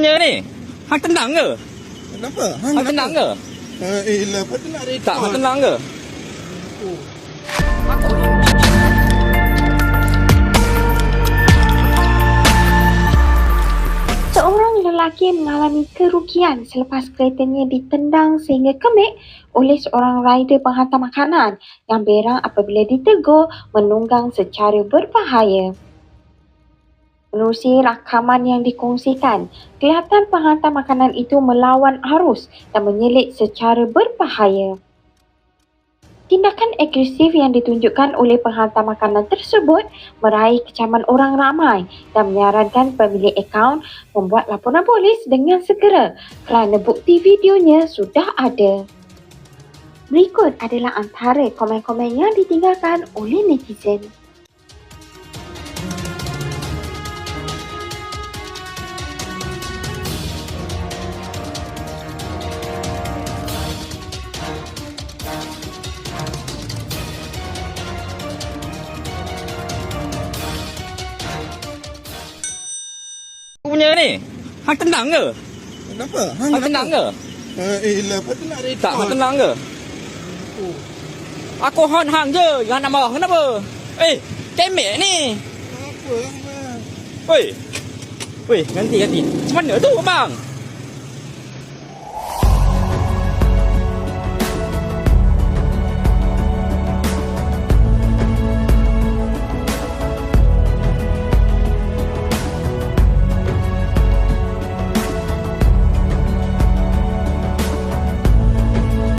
punya ni? Hang tenang ke? Kenapa? Hang Hang tenang ke? Uh, eh, lah, apa tu nak rekod? Tak, hang tenang ke? Seorang lelaki mengalami kerugian selepas keretanya ditendang sehingga kemik oleh seorang rider penghantar makanan yang berang apabila ditegur menunggang secara berbahaya. Menerusi rakaman yang dikongsikan, kelihatan penghantar makanan itu melawan arus dan menyelit secara berbahaya. Tindakan agresif yang ditunjukkan oleh penghantar makanan tersebut meraih kecaman orang ramai dan menyarankan pemilik akaun membuat laporan polis dengan segera kerana bukti videonya sudah ada. Berikut adalah antara komen-komen yang ditinggalkan oleh netizen. Aku punya ni? Hang tenang ke? Kenapa? Hang Hang tenang ke? Uh, eh, lah, apa tu nak rekod? Tak, hang tenang ke? Aku hon hang je. Jangan nak marah kenapa? Eh, kemek ni. Apa, hang? Oi. Oi, ganti ganti. Macam mana tu bang?